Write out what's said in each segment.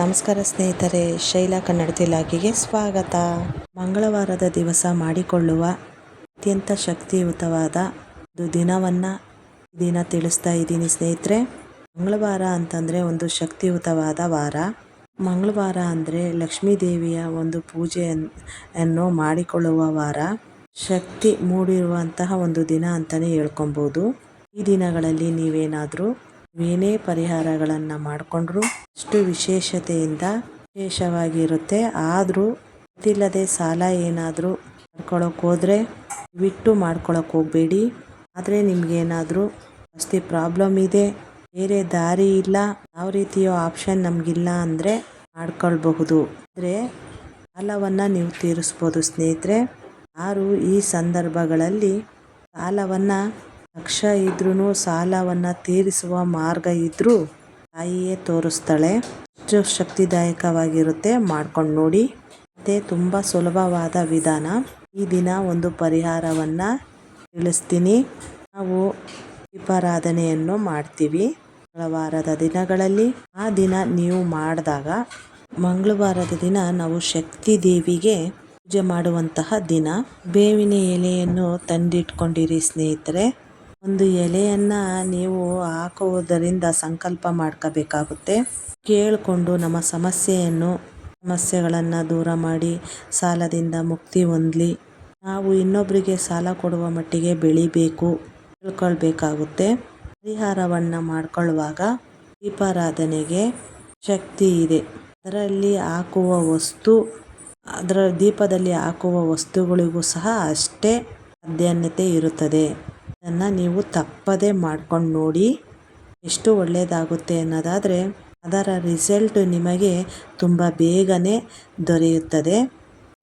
ನಮಸ್ಕಾರ ಸ್ನೇಹಿತರೆ, ಶೈಲಾ ಕನ್ನಡತಿ ಇಲಾಖೆಗೆ ಸ್ವಾಗತ. ಮಂಗಳವಾರದ ದಿವಸ ಮಾಡಿಕೊಳ್ಳುವ ಅತ್ಯಂತ ಶಕ್ತಿಯುತವಾದ ಒಂದು ದಿನವನ್ನು ದಿನ ತಿಳಿಸ್ತಾ ಇದ್ದೀನಿ ಸ್ನೇಹಿತರೆ. ಮಂಗಳವಾರ ಅಂತಂದರೆ ಒಂದು ಶಕ್ತಿಯುತವಾದ ವಾರ. ಮಂಗಳವಾರ ಅಂದರೆ ಲಕ್ಷ್ಮೀ ದೇವಿಯ ಒಂದು ಪೂಜೆಯನ್ನು ಮಾಡಿಕೊಳ್ಳುವ ವಾರ. ಶಕ್ತಿ ಮೂಡಿರುವಂತಹ ಒಂದು ದಿನ ಅಂತಲೇ ಹೇಳ್ಕೊಬೋದು ಈ ದಿನಗಳಲ್ಲಿ ನೀವೇನಾದರೂ ಏನೇ ಪರಿಹಾರಗಳನ್ನು ಮಾಡಿಕೊಂಡ್ರು ಅಷ್ಟು ವಿಶೇಷತೆಯಿಂದ ವಿಶೇಷವಾಗಿರುತ್ತೆ. ಆದರೂ ಗೊತ್ತಿಲ್ಲದೆ ಸಾಲ ಏನಾದರೂ ಮಾಡ್ಕೊಳಕ್ಕೆ ಹೋದರೆ ಬಿಟ್ಟು ಮಾಡ್ಕೊಳಕ್ಕೆ ಹೋಗಬೇಡಿ. ಆದರೆ ನಿಮಗೇನಾದರೂ ಜಾಸ್ತಿ ಪ್ರಾಬ್ಲಮ್ ಇದೆ, ಬೇರೆ ದಾರಿ ಇಲ್ಲ, ಯಾವ ರೀತಿಯೋ ಆಪ್ಷನ್ ನಮಗಿಲ್ಲ ಅಂದರೆ ಮಾಡ್ಕೊಳ್ಬಹುದು. ಅಂದರೆ ಸಾಲವನ್ನು ನೀವು ತೀರಿಸ್ಬೋದು ಸ್ನೇಹಿತರೆ. ಯಾರು ಈ ಸಂದರ್ಭಗಳಲ್ಲಿ ಸಾಲವನ್ನು ಲಕ್ಷ ಇದ್ರೂ ಸಾಲವನ್ನು ತೀರಿಸುವ ಮಾರ್ಗ ಇದ್ದರೂ ತಾಯಿಯೇ ತೋರಿಸ್ತಾಳೆ. ಹೆಚ್ಚು ಶಕ್ತಿದಾಯಕವಾಗಿರುತ್ತೆ ಮಾಡ್ಕೊಂಡು ನೋಡಿ. ಮತ್ತೆ ತುಂಬ ಸುಲಭವಾದ ವಿಧಾನ. ಈ ದಿನ ಒಂದು ಪರಿಹಾರವನ್ನು ತಿಳಿಸ್ತೀನಿ. ನಾವು ದೀಪಾರಾಧನೆಯನ್ನು ಮಾಡ್ತೀವಿ ಮಂಗಳವಾರದ ದಿನಗಳಲ್ಲಿ. ಆ ದಿನ ನೀವು ಮಾಡಿದಾಗ ಮಂಗಳವಾರದ ದಿನ ನಾವು ಶಕ್ತಿ ದೇವಿಗೆ ಪೂಜೆ ಮಾಡುವಂತಹ ದಿನ. ಬೇವಿನ ಎಲೆಯನ್ನು ತಂದಿಟ್ಕೊಂಡಿರಿ ಸ್ನೇಹಿತರೆ. ಒಂದು ಎಲೆಯನ್ನು ನೀವು ಹಾಕುವುದರಿಂದ ಸಂಕಲ್ಪ ಮಾಡ್ಕೋಬೇಕಾಗುತ್ತೆ. ಕೇಳಿಕೊಂಡು ನಮ್ಮ ಸಮಸ್ಯೆಯನ್ನು, ಸಮಸ್ಯೆಗಳನ್ನು ದೂರ ಮಾಡಿ, ಸಾಲದಿಂದ ಮುಕ್ತಿ ಹೊಂದಲಿ. ನಾವು ಇನ್ನೊಬ್ಬರಿಗೆ ಸಾಲ ಕೊಡುವ ಮಟ್ಟಿಗೆ ಬೆಳಿಬೇಕು, ತಿಳ್ಕೊಳ್ಬೇಕಾಗುತ್ತೆ. ಪರಿಹಾರವನ್ನು ಮಾಡ್ಕೊಳ್ಳುವಾಗ ದೀಪಾರಾಧನೆಗೆ ಶಕ್ತಿ ಇದೆ. ಅದರಲ್ಲಿ ಹಾಕುವ ವಸ್ತು, ಅದರ ದೀಪದಲ್ಲಿ ಹಾಕುವ ವಸ್ತುಗಳಿಗೂ ಸಹ ಅಷ್ಟೇ ಪ್ರಾಧಾನ್ಯತೆ ಇರುತ್ತದೆ. ಅದನ್ನು ನೀವು ತಪ್ಪದೇ ಮಾಡ್ಕೊಂಡು ನೋಡಿ. ಎಷ್ಟು ಒಳ್ಳೆಯದಾಗುತ್ತೆ ಅನ್ನೋದಾದರೆ ಅದರ ರಿಸಲ್ಟ್ ನಿಮಗೆ ತುಂಬ ಬೇಗನೆ ದೊರೆಯುತ್ತದೆ.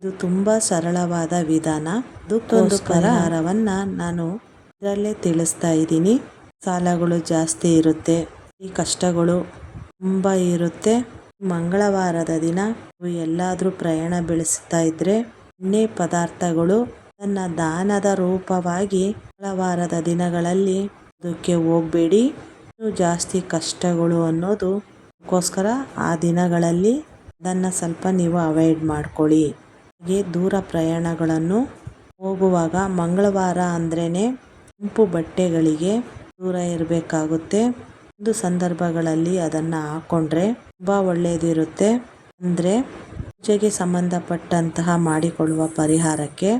ಇದು ತುಂಬ ಸರಳವಾದ ವಿಧಾನ. ಅದಕ್ಕೊಂದು ಪರಿಹಾರವನ್ನು ನಾನು ಇದರಲ್ಲೇ ತಿಳಿಸ್ತಾ ಇದ್ದೀನಿ. ಸಾಲಗಳು ಜಾಸ್ತಿ ಇರುತ್ತೆ ಈ ಕಷ್ಟಗಳು ತುಂಬ ಇರುತ್ತೆ. ಮಂಗಳವಾರದ ದಿನ ನೀವು ಎಲ್ಲಾದರೂ ಪ್ರಯಾಣ ಬೆಳೆಸ್ತಾ ಇದ್ದರೆ ಎಣ್ಣೆ ಪದಾರ್ಥಗಳು ತನ್ನ ದಾನದ ರೂಪವಾಗಿ ಮಂಗಳವಾರದ ದಿನಗಳಲ್ಲಿ ಅದಕ್ಕೆ ಹೋಗಬೇಡಿ. ಇನ್ನೂ ಜಾಸ್ತಿ ಕಷ್ಟಗಳು ಅನ್ನೋದು ಅದಕ್ಕೋಸ್ಕರ ಆ ದಿನಗಳಲ್ಲಿ ಅದನ್ನು ಸ್ವಲ್ಪ ನೀವು ಅವಾಯ್ಡ್ ಮಾಡ್ಕೊಳ್ಳಿ. ಹಾಗೆ ದೂರ ಪ್ರಯಾಣಗಳನ್ನು ಹೋಗುವಾಗ ಮಂಗಳವಾರ ಅಂದ್ರೇ ಕೆಂಪು ಬಟ್ಟೆಗಳಿಗೆ ದೂರ ಇರಬೇಕಾಗುತ್ತೆ. ಒಂದು ಸಂದರ್ಭಗಳಲ್ಲಿ ಅದನ್ನು ಹಾಕ್ಕೊಂಡ್ರೆ ತುಂಬ ಒಳ್ಳೆಯದಿರುತ್ತೆ ಅಂದರೆ ಪೂಜೆಗೆ ಸಂಬಂಧಪಟ್ಟಂತಹ ಮಾಡಿಕೊಳ್ಳುವ ಪರಿಹಾರಕ್ಕೆ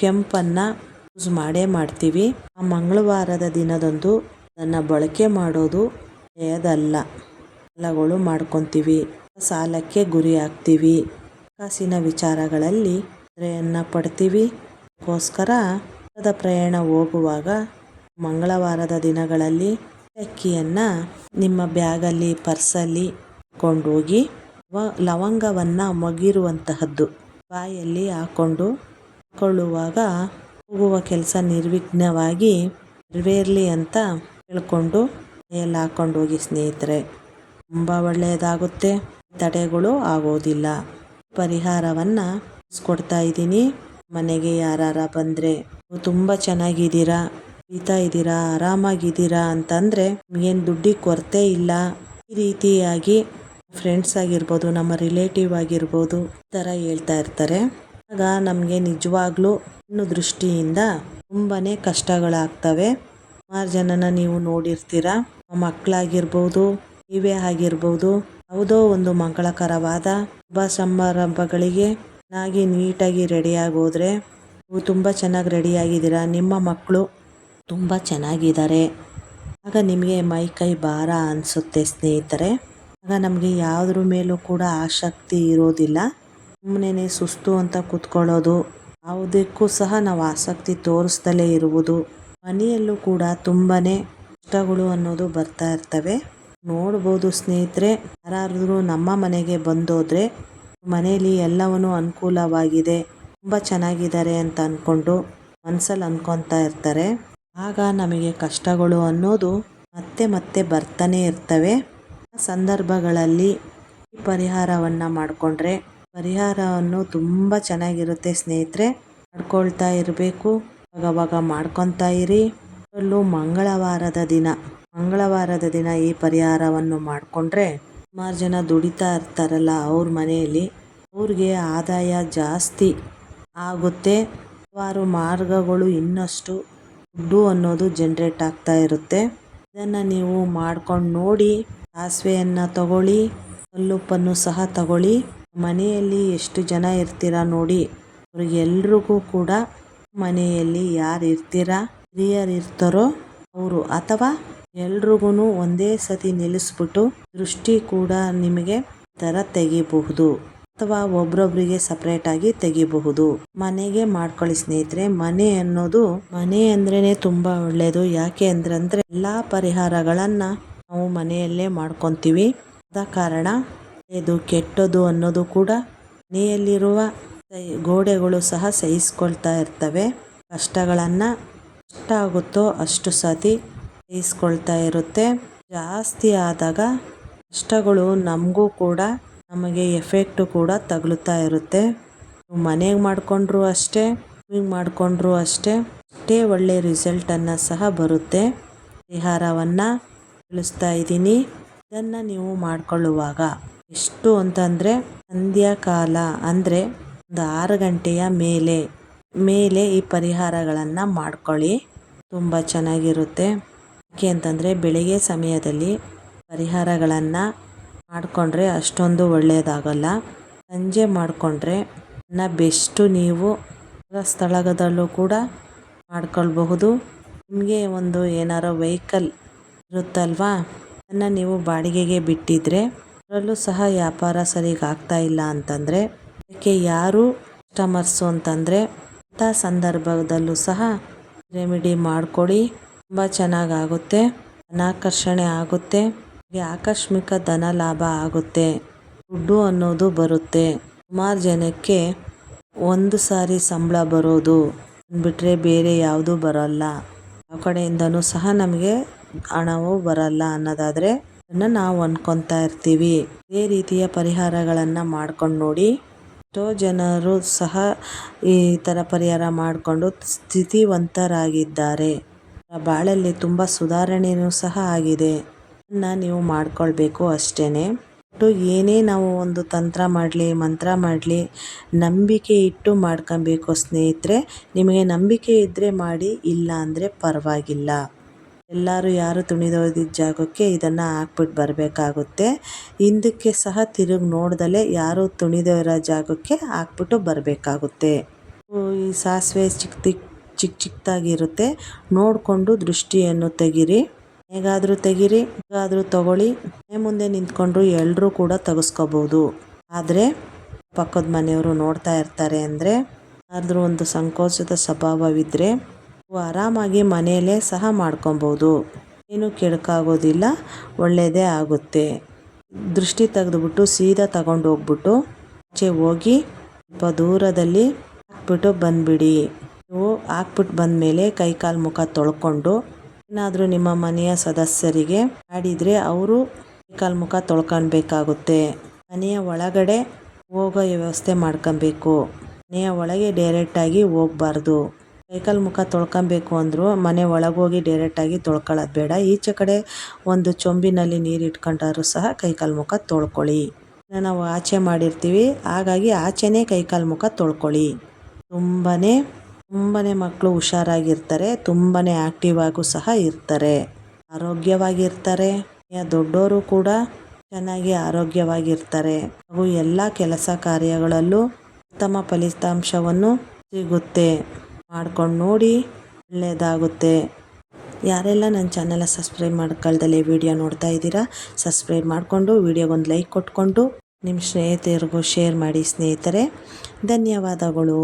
ಕೆಂಪನ್ನು ಯೂಸ್ ಮಾಡೇ ಮಾಡ್ತೀವಿ. ಆ ಮಂಗಳವಾರದ ದಿನದಂದು ಅದನ್ನು ಬಳಕೆ ಮಾಡೋದು ಒಳ್ಳೆಯದಲ್ಲ. ಸಾಲಗಳು ಮಾಡ್ಕೊತೀವಿ. ಸಾಲಕ್ಕೆ ಗುರಿ ಆಗ್ತೀವಿ ಹಣಕಾಸಿನ ವಿಚಾರಗಳಲ್ಲಿ ತೊಂದರೆಯನ್ನು ಪಡ್ತೀವಿ. ಅದಕ್ಕೋಸ್ಕರ ಪ್ರಯಾಣ ಹೋಗುವಾಗ ಮಂಗಳವಾರದ ದಿನಗಳಲ್ಲಿ ಅಕ್ಕಿಯನ್ನು ನಿಮ್ಮ ಬ್ಯಾಗಲ್ಲಿ, ಪರ್ಸಲ್ಲಿ ಕೊಂಡೋಗಿ ಲವಂಗವನ್ನು ಮಗಿರುವಂತಹದ್ದು ಬಾಯಲ್ಲಿ ಹಾಕ್ಕೊಂಡು ಕೊಳ್ಳುವಾಗ ಹೋಗುವ ಕೆಲಸ ನಿರ್ವಿಘ್ನವಾಗಿ ನೆರವೇರಲಿ ಅಂತ ಹೇಳ್ಕೊಂಡು ಮೇಲೆ ಹಾಕ್ಕೊಂಡು ಹೋಗಿ ಸ್ನೇಹಿತರೆ, ತುಂಬ ಒಳ್ಳೆಯದಾಗುತ್ತೆ. ತಡೆಗಳು ಆಗೋದಿಲ್ಲ. ಪರಿಹಾರವನ್ನು ಕೊಡ್ತಾ ಇದ್ದೀನಿ. ಮನೆಗೆ ಯಾರಾರ ಬಂದರೆ ತುಂಬ ಚೆನ್ನಾಗಿದ್ದೀರಾ ಬೀತಾ ಇದ್ದೀರಾ, ಆರಾಮಾಗಿದ್ದೀರಾ ಅಂತಂದರೆ ನಿಮಗೇನು ದುಡ್ಡಿಗೆ ಕೊರತೆ ಇಲ್ಲ. ಈ ರೀತಿಯಾಗಿ ಫ್ರೆಂಡ್ಸ್ ಆಗಿರ್ಬೋದು, ನಮ್ಮ ರಿಲೇಟಿವ್ ಆಗಿರ್ಬೋದು ಈ ಥರ ಹೇಳ್ತಾ ಇರ್ತಾರೆ. ಆಗ ನಮಗೆ ನಿಜವಾಗ್ಲೂ ಕಣ್ಣು ದೃಷ್ಟಿಯಿಂದ ತುಂಬಾ ಕಷ್ಟಗಳಾಗ್ತವೆ. ಸುಮಾರು ಜನನ ನೀವು ನೋಡಿರ್ತೀರ. ಮಕ್ಕಳಾಗಿರ್ಬೋದು, ನೀವೇ ಆಗಿರ್ಬೋದು, ಯಾವುದೋ ಒಂದು ಮಂಗಳಕರವಾದ ಶುಭ ಸಮಾರಂಭಗಳಿಗೆ ಚೆನ್ನಾಗಿ ನೀಟಾಗಿ ರೆಡಿಯಾಗಿ ಹೋದರೆ ನೀವು ತುಂಬ ಚೆನ್ನಾಗಿ ರೆಡಿಯಾಗಿದ್ದೀರಾ ನಿಮ್ಮ ಮಕ್ಕಳು ತುಂಬ ಚೆನ್ನಾಗಿದ್ದಾರೆ. ಆಗ ನಿಮಗೆ ಮೈ ಕೈ ಭಾರ ಅನಿಸುತ್ತೆ ಸ್ನೇಹಿತರೆ. ಆಗ ನಮಗೆ ಯಾವುದ್ರ ಮೇಲೂ ಕೂಡ ಆಸಕ್ತಿ ಇರೋದಿಲ್ಲ. ಸುಮ್ಮನೆ ಸುಸ್ತು ಅಂತ ಕೂತ್ಕೊಳ್ಳೋದು, ಯಾವುದಕ್ಕೂ ಸಹ ನಾವು ಆಸಕ್ತಿ ತೋರಿಸ್ದಲೇ ಇರುವುದು. ಮನೆಯಲ್ಲೂ ಕೂಡ ತುಂಬಾ ಕಷ್ಟಗಳು ಅನ್ನೋದು ಬರ್ತಾ ಇರ್ತವೆ. ನೋಡ್ಬೋದು ಸ್ನೇಹಿತರೆ, ಯಾರಾದರೂ ನಮ್ಮ ಮನೆಗೆ ಬಂದೋದ್ರೆ ಮನೆಯಲ್ಲಿ ಎಲ್ಲವನ್ನೂ ಅನುಕೂಲವಾಗಿದೆ, ತುಂಬ ಚೆನ್ನಾಗಿದ್ದಾರೆ ಅಂತ ಅಂದ್ಕೊಂಡು ಮನಸ್ಸಲ್ಲಿ ಅಂದ್ಕೊತಾ ಇರ್ತಾರೆ. ಆಗ ನಮಗೆ ಕಷ್ಟಗಳು ಅನ್ನೋದು ಮತ್ತೆ ಮತ್ತೆ ಬರ್ತಾನೆ ಇರ್ತವೆ. ಆ ಸಂದರ್ಭಗಳಲ್ಲಿ ಪರಿಹಾರವನ್ನು ಮಾಡಿಕೊಂಡ್ರೆ ಪರಿಹಾರವನ್ನು ತುಂಬ ಚೆನ್ನಾಗಿರುತ್ತೆ ಸ್ನೇಹಿತರೆ. ಮಾಡ್ಕೊಳ್ತಾ ಇರಬೇಕು. ಅವಾಗವಾಗ ಮಾಡ್ಕೊತಾ ಇರಿ. ಅದರಲ್ಲೂ ಮಂಗಳವಾರದ ದಿನ. ಮಂಗಳವಾರದ ದಿನ ಈ ಪರಿಹಾರವನ್ನು ಮಾಡಿಕೊಂಡ್ರೆ ಸುಮಾರು ಜನ ದುಡಿತಾ ಇರ್ತಾರಲ್ಲ ಅವ್ರ ಮನೆಯಲ್ಲಿ. ಅವ್ರಿಗೆ ಆದಾಯ ಜಾಸ್ತಿ ಆಗುತ್ತೆ. ಹಲವಾರು ಮಾರ್ಗಗಳು ಇನ್ನಷ್ಟು ದುಡ್ಡು ಅನ್ನೋದು ಜನ್ರೇಟ್ ಆಗ್ತಾ ಇರುತ್ತೆ. ಇದನ್ನು ನೀವು ಮಾಡ್ಕೊಂಡು ನೋಡಿ, ಸಾಸಿವೆಯನ್ನು ತಗೊಳ್ಳಿ, ಕಲ್ಲುಪ್ಪನ್ನು ಸಹ ತಗೊಳ್ಳಿ. ಮನೆಯಲ್ಲಿ ಎಷ್ಟು ಜನ ಇರ್ತೀರ ನೋಡಿ. ಅವ್ರಿಗೆಲ್ರಿಗೂ ಕೂಡ ಮನೆಯಲ್ಲಿ ಯಾರು ಇರ್ತೀರ, ಹಿರಿಯರು ಇರ್ತಾರೋ ಅವರು ಅಥವಾ ಎಲ್ರಿಗೂ ಒಂದೇ ಸತಿ ನಿಲ್ಲಿಸ್ಬಿಟ್ಟು ದೃಷ್ಟಿ ಕೂಡ ನಿಮಗೆ ಥರ ತೆಗಿಬಹುದು ಅಥವಾ ಒಬ್ರೊಬ್ರಿಗೆ ಸಪ್ರೇಟ್ ಆಗಿ ತೆಗಿಬಹುದು. ಮನೆಗೆ ಮಾಡ್ಕೊಳ್ಳಿ ಸ್ನೇಹಿತರೆ, ಮನೆ ಅನ್ನೋದು ಮನೆ ಅಂದ್ರೇನೆ ತುಂಬಾ ಒಳ್ಳೇದು. ಯಾಕೆ ಅಂದ್ರೆ ಎಲ್ಲಾ ಪರಿಹಾರಗಳನ್ನ ನಾವು ಮನೆಯಲ್ಲೇ ಮಾಡ್ಕೊಂತೀವಿ. ಆದ ಕಾರಣ ಇದು ಕೆಟ್ಟದು ಅನ್ನೋದು ಕೂಡ ಮನೆಯಲ್ಲಿರುವ ಗೋಡೆಗಳು ಸಹ ಸಹಿಸ್ಕೊಳ್ತಾ ಇರ್ತವೆ. ಕಷ್ಟಗಳನ್ನ ಎಷ್ಟಾಗುತ್ತೋ ಅಷ್ಟು ಸತಿ ಸಹಿಸ್ಕೊಳ್ತಾ ಇರುತ್ತೆ. ಜಾಸ್ತಿ ಆದಾಗ ಕಷ್ಟಗಳು ನಮಗೂ ಕೂಡ ನಮಗೆ ಎಫೆಕ್ಟು ಕೂಡ ತಗಲುತ್ತಾ ಇರುತ್ತೆ. ಮನೆಗೆ ಮಾಡಿಕೊಂಡ್ರೂ ಅಷ್ಟೇ ಮಾಡಿಕೊಂಡ್ರು ಅಷ್ಟೇ ಅಷ್ಟೇ ಒಳ್ಳೆ ರಿಸಲ್ಟನ್ನು ಸಹ ಬರುತ್ತೆ. ಪರಿಹಾರವನ್ನು ತಿಳಿಸ್ತಾ ಇದ್ದೀನಿ. ಇದನ್ನು ನೀವು ಮಾಡಿಕೊಳ್ಳುವಾಗ. ಎಷ್ಟು ಅಂತಂದರೆ ಸಂಧ್ಯಾಕಾಲ ಅಂದರೆ ಒಂದು ಆರು ಗಂಟೆಯ ಮೇಲೆ ಮೇಲೆ ಈ ಪರಿಹಾರಗಳನ್ನು ಮಾಡ್ಕೊಳ್ಳಿ. ತುಂಬ ಚೆನ್ನಾಗಿರುತ್ತೆ. ಯಾಕೆ ಅಂತಂದರೆ ಬೆಳಿಗ್ಗೆ ಸಮಯದಲ್ಲಿ ಪರಿಹಾರಗಳನ್ನು ಮಾಡಿಕೊಂಡ್ರೆ ಅಷ್ಟೊಂದು ಒಳ್ಳೆಯದಾಗಲ್ಲ ಸಂಜೆ ಮಾಡಿಕೊಂಡ್ರೆ ಅನ್ನ ಬೆಸ್ಟು ನೀವು ಸ್ಥಳದಲ್ಲೂ ಕೂಡ ಮಾಡ್ಕೊಳ್ಬಹುದು. ನಿಮಗೆ ಒಂದು ಏನಾರು ವೆಹಿಕಲ್ ಇರುತ್ತಲ್ವಾ? ಅದನ್ನು ನೀವು ಬಾಡಿಗೆಗೆ ಬಿಟ್ಟಿದ್ರೆ ಅದರಲ್ಲೂ ಸಹ ವ್ಯಾಪಾರ ಸರಿಗೆ ಆಗ್ತಾ ಇಲ್ಲ ಅಂತಂದರೆ, ಅದಕ್ಕೆ ಯಾರು ಕಸ್ಟಮರ್ಸು ಅಂತಂದರೆ ಅಂಥ ಸಂದರ್ಭದಲ್ಲೂ ಸಹ ರೆಮಿಡಿ ಮಾಡಿಕೊಡಿ, ತುಂಬ ಚೆನ್ನಾಗಾಗುತ್ತೆ ಧನಾಕರ್ಷಣೆ ಆಗುತ್ತೆ ಆಕಸ್ಮಿಕ ಧನ ಲಾಭ ಆಗುತ್ತೆ, ದುಡ್ಡು ಅನ್ನೋದು ಬರುತ್ತೆ. ಸುಮಾರು ಜನಕ್ಕೆ ಒಂದು ಸಾರಿ ಸಂಬಳ ಬರೋದು ಬಿಟ್ಟರೆ ಬೇರೆ ಯಾವುದೂ ಬರೋಲ್ಲ. ಆ ಕಡೆಯಿಂದನೂ ಸಹ ನಮಗೆ ಹಣವು ಬರಲ್ಲ ಅನ್ನೋದಾದರೆ ಅದನ್ನು ನಾವು ಅನ್ಕೊತಾ ಇರ್ತೀವಿ. ಇದೇ ರೀತಿಯ ಪರಿಹಾರಗಳನ್ನು ಮಾಡ್ಕೊಂಡು ನೋಡಿ, ಎಷ್ಟೋ ಜನರು ಸಹ ಈ ಥರ ಪರಿಹಾರ ಮಾಡಿಕೊಂಡು ಸ್ಥಿತಿವಂತರಾಗಿದ್ದಾರೆ. ಬಾಳಲ್ಲಿ ತುಂಬ ಸುಧಾರಣೆಯೂ ಸಹ ಆಗಿದೆ. ನೀವು ಮಾಡ್ಕೊಳ್ಬೇಕು ಅಷ್ಟೇ ಒಟ್ಟು ಏನೇ ನಾವು ಒಂದು ತಂತ್ರ ಮಾಡಲಿ, ಮಂತ್ರ ಮಾಡಲಿ, ನಂಬಿಕೆ ಇಟ್ಟು ಮಾಡ್ಕೊಬೇಕು ಸ್ನೇಹಿತರೆ, ನಿಮಗೆ ನಂಬಿಕೆ ಇದ್ದರೆ ಮಾಡಿ ಇಲ್ಲ ಅಂದರೆ ಪರವಾಗಿಲ್ಲ. ಎಲ್ಲರೂ ಯಾರು ತುಣಿದೋದಿದ್ದ ಜಾಗಕ್ಕೆ ಇದನ್ನು ಹಾಕ್ಬಿಟ್ಟು ಬರಬೇಕಾಗುತ್ತೆ. ಹಿಂದಕ್ಕೆ ಸಹ ತಿರುಗಿ ನೋಡ್ದಲೇ ಯಾರು ತುಣಿದೋ ಇರೋ ಜಾಗಕ್ಕೆ ಹಾಕ್ಬಿಟ್ಟು ಬರಬೇಕಾಗುತ್ತೆ. ಈ ಸಾಸಿವೆ ಚಿಕ್ಕ ಚಿಕ್ಕ ಚಿಕ್ಕ ಚಿಕ್ಕದಾಗಿರುತ್ತೆ ನೋಡಿಕೊಂಡು ದೃಷ್ಟಿಯನ್ನು ತೆಗಿರಿ. ಹೇಗಾದರೂ ತೆಗಿರಿ, ಹೇಗಾದರೂ ತಗೊಳ್ಳಿ. ಮನೆ ಮುಂದೆ ನಿಂತ್ಕೊಂಡ್ರು ಎಲ್ಲರೂ ಕೂಡ ತೆಗೆಸ್ಕೋಬೋದು. ಆದರೆ, ಪಕ್ಕದ ಮನೆಯವರು ನೋಡ್ತಾ ಇರ್ತಾರೆ ಅಂದರೆ ಆದರೂ ಒಂದು ಸಂಕೋಚದ ಸ್ವಭಾವವಿದ್ದರೆ ಆರಾಮಾಗಿ ಮನೆಯಲ್ಲೇ ಸಹ ಮಾಡ್ಕೊಬೋದು. ಏನು ಕೆಡಕಾಗೋದಿಲ್ಲ ಒಳ್ಳೆಯದೇ ಆಗುತ್ತೆ. ದೃಷ್ಟಿ ತೆಗೆದುಬಿಟ್ಟು ಸೀದಾ ತಗೊಂಡು ಹೋಗ್ಬಿಟ್ಟು ಆಚೆ ಹೋಗಿ ಸ್ವಲ್ಪ ದೂರದಲ್ಲಿ ಹಾಕ್ಬಿಟ್ಟು ಬಂದುಬಿಡಿ. ನೀವು ಹಾಕ್ಬಿಟ್ಟು ಬಂದಮೇಲೆ ಕೈ ಕಾಲು ಮುಖ ತೊಳ್ಕೊಂಡು ಏನಾದರೂ ನಿಮ್ಮ ಮನೆಯ ಸದಸ್ಯರಿಗೆ ಆಡಿದರೆ ಅವರು ಕೈ ಕಾಲು ಮುಖ ತೊಳ್ಕೊಳ್ಬೇಕಾಗುತ್ತೆ ಮನೆಯ ಒಳಗಡೆ ಹೋಗೋ ವ್ಯವಸ್ಥೆ ಮಾಡ್ಕೊಬೇಕು. ಮನೆಯ ಒಳಗೆ ಡೈರೆಕ್ಟಾಗಿ ಹೋಗ್ಬಾರ್ದು. ಕೈಕಾಲು ಮುಖ ತೊಳ್ಕೊಬೇಕು ಅಂದರೂ, ಮನೆ ಒಳಗೋಗಿ ಡೈರೆಕ್ಟಾಗಿ ತೊಳ್ಕೊಳ್ಳೋದು ಬೇಡ. ಈಚೆ ಕಡೆ ಒಂದು ಚೊಂಬಿನಲ್ಲಿ ನೀರು ಇಟ್ಕೊಂಡಾದ್ರೂ ಸಹ ಕೈಕಾಲು ಮುಖ ತೊಳ್ಕೊಳ್ಳಿ ನಾವು ಆಚೆ ಮಾಡಿರ್ತೀವಿ. ಹಾಗಾಗಿ ಆಚೆನೇ ಕೈಕಾಲು ಮುಖ ತೊಳ್ಕೊಳ್ಳಿ. ತುಂಬಾ ತುಂಬಾ ಮಕ್ಕಳು ಹುಷಾರಾಗಿರ್ತಾರೆ. ತುಂಬಾ ಆಕ್ಟಿವ್ ಆಗೂ ಸಹ ಇರ್ತಾರೆ. ಆರೋಗ್ಯವಾಗಿರ್ತಾರೆ. ದೊಡ್ಡವರು ಕೂಡ ಚೆನ್ನಾಗಿ ಆರೋಗ್ಯವಾಗಿರ್ತಾರೆ. ಹಾಗೂ ಎಲ್ಲ ಕೆಲಸ ಕಾರ್ಯಗಳಲ್ಲೂ ಉತ್ತಮ ಫಲಿತಾಂಶವನ್ನು ಸಿಗುತ್ತೆ. ಮಾಡ್ಕೊಂಡು ನೋಡಿ ಒಳ್ಳೆಯದಾಗುತ್ತೆ ಯಾರೆಲ್ಲ ನನ್ನ ಚಾನಲ್ ಸಬ್ಸ್ಕ್ರೈಬ್ ಮಾಡ್ಕೊಳ್ದಲ್ಲೇ ವಿಡಿಯೋ ನೋಡ್ತಾ ಇದ್ದೀರಾ, ಸಬ್ಸ್ಕ್ರೈಬ್ ಮಾಡಿಕೊಂಡು ವಿಡಿಯೋಗೊಂದು ಲೈಕ್ ಕೊಟ್ಕೊಂಡು ನಿಮ್ಮ ಸ್ನೇಹಿತರಿಗೂ ಶೇರ್ ಮಾಡಿ ಸ್ನೇಹಿತರೆ. ಧನ್ಯವಾದಗಳು.